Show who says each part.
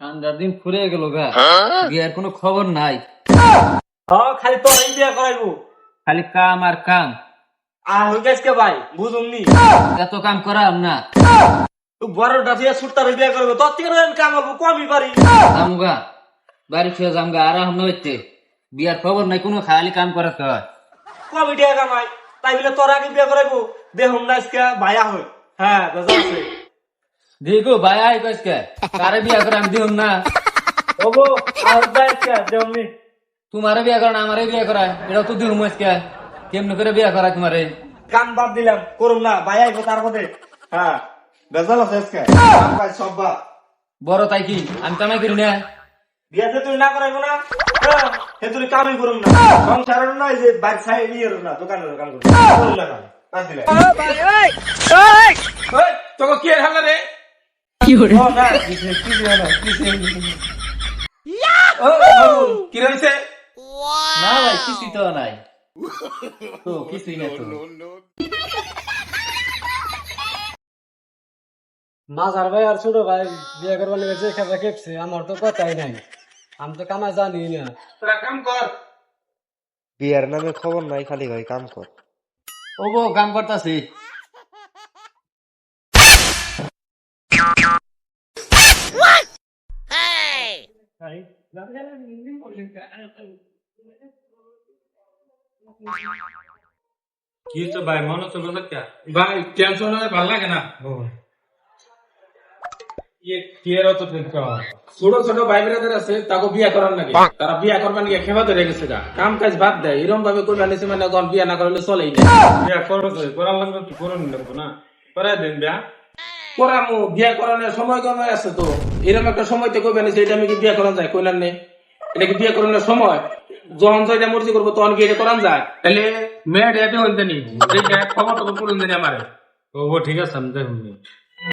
Speaker 1: ঠান্ডার দিন ফুরে গেল গা। বিয়ার কোনো খবর নাই।
Speaker 2: হ্যাঁ খালি তোর এই বিয়া করাইবো।
Speaker 1: খালি কাম আর কাম।
Speaker 2: আর হয়ে গেছে কে ভাই? বুঝুন নি।
Speaker 1: এত কাম করাম না।
Speaker 2: তুই বড়টা দিয়ে সুটতার বিয়া করব। তোর থেকে কাম করব কমই পারি।
Speaker 1: জামগা বাড়ি ছুঁয়ে জামগা আরাম নইতে বিয়ার খবর নাই কোনো খালি কাম করে কয়
Speaker 2: কমই টাকা কামাই। তাই বলে তোর আগে বিয়া করাইবো। দেখুন না আজকে ভাইয়া হই হ্যাঁ বেজা আছে।
Speaker 1: দেখো ভাই আই কইসকে কারে বিয়া করে আমি দিউম না?
Speaker 2: ওগো আর
Speaker 1: তোমারে বিয়া করে আমারে বিয়া করা। এটা তো দিউম আজকে। কেমনে করে বিয়া করা তোমারে?
Speaker 2: কাম বাদ দিলাম করুম না। ভাইয়া আইবো তার মধ্যে। হ্যাঁ বেজাল আছে আজকে। কাম কাজ সব বাদ।
Speaker 1: বড় তাই কি? আমি কামাই করি না
Speaker 2: বিয়া তুই না করাইবো না। হ্যাঁ সে তুই কামই করুম না। সংসারের না এই যে বাইর ছাই নিয়ে না দোকানের কাম করুম না কাম বাদ দিলাম।
Speaker 3: তোকে কি হালা রে? কি রয়েছে
Speaker 1: না ভাই কিছুই তো নাই তো কিছুই না তো
Speaker 4: মাঝার ভাই আর ছোট ভাই বিয়ে করবার লেগে যে খেলা খেপছে আমার তো কথাই নাই আমি তো কামা জানি না
Speaker 3: তোরা কাম কর
Speaker 5: বিয়ার নামে খবর নাই খালি ভাই কাম কর
Speaker 1: ও গো কাম করতাছি
Speaker 2: কি তো ভাই? মনে
Speaker 3: ভাই টেনশন হলে ভালো লাগে না।
Speaker 2: ইয়ে
Speaker 3: ছোট ছোট ভাই ব্রাদার আছে তাকে বিয়া করার নাকি তারা বিয়া করবার নাকি খেবা ধরে গেছে গা। কাম কাজ বাদ দেয়। এরকম ভাবে করবে আনিছে মানে এখন বিয়া না করলে চলেই না।
Speaker 2: বিয়া করব করার লাগবে তো করুন লাগবো না। করাই দেন বিয়া।
Speaker 3: করামু বিয়া করানোর সময় কমে আছে তো। এরকম একটা সময় তো কবে যে এটা আমি কি বিয়ে করান যায়? কইলার নেই এটা কি বিয়ে করানোর সময়? যখন যেটা মর্জি করব, তখন কি এটা করান যায়?
Speaker 2: তাহলে মেয়েটা এটা হইতে নি খবর টবর করুন জানি আমারে। ও ঠিক আছে, আমি